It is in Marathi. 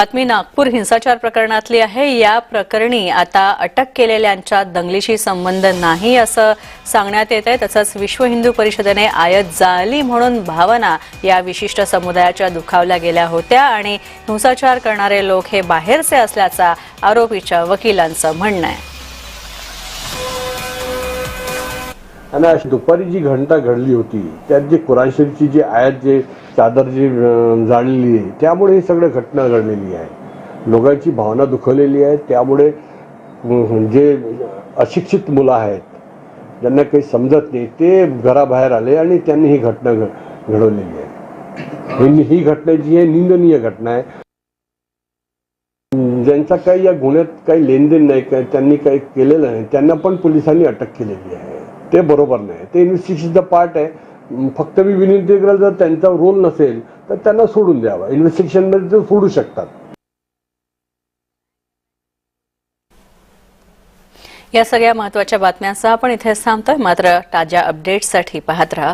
बातमी नागपूर हिंसाचार प्रकरणातली आहे. या प्रकरणी आता अटक केलेल्यांच्या दंगलीशी संबंध नाही असं सांगण्यात येत आहे तसंच विश्व हिंदू परिषदेने आयत जाळली म्हणून भावना या विशिष्ट समुदायाच्या दुखावल्या गेल्या होत्या आणि हिंसाचार करणारे लोक हे बाहेरचे असल्याचा आरोपीच्या वकिलांचं म्हणणं आहे. आणि अशी दुपारी जी घंटा घडली होती त्यात जे कुराशरीची जी आयात जे चादर जी जाळलेली आहे. त्यामुळे ही सगळं घटना घडलेली आहे. लोकांची भावना दुखवलेली आहे. त्यामुळे जे अशिक्षित मुलं आहेत ज्यांना काही समजत नाही ते घराबाहेर आले आणि त्यांनी ही घटना घडवलेली आहे. ही घटना जी आहे निंदनीय घटना आहे. ज्यांचा काही या गुन्ह्यात काही लेनदेन नाही काय त्यांनी काही केलेलं नाही त्यांना पण पोलिसांनी अटक केलेली आहे. ते बरोबर नाही. ते इन्व्हेस्टिगेशनचा पार्ट आहे. फक्त मी विनंती जर त्यांचा रोल नसेल तर त्यांना सोडून द्यावा. इन्व्हेस्टिगेशनमध्ये ते सोडू शकतात. या सगळ्या महत्त्वाच्या बातम्यांसह आपण इथे थांबतोय. मात्र ताज्या अपडेट्ससाठी पाहत राहा.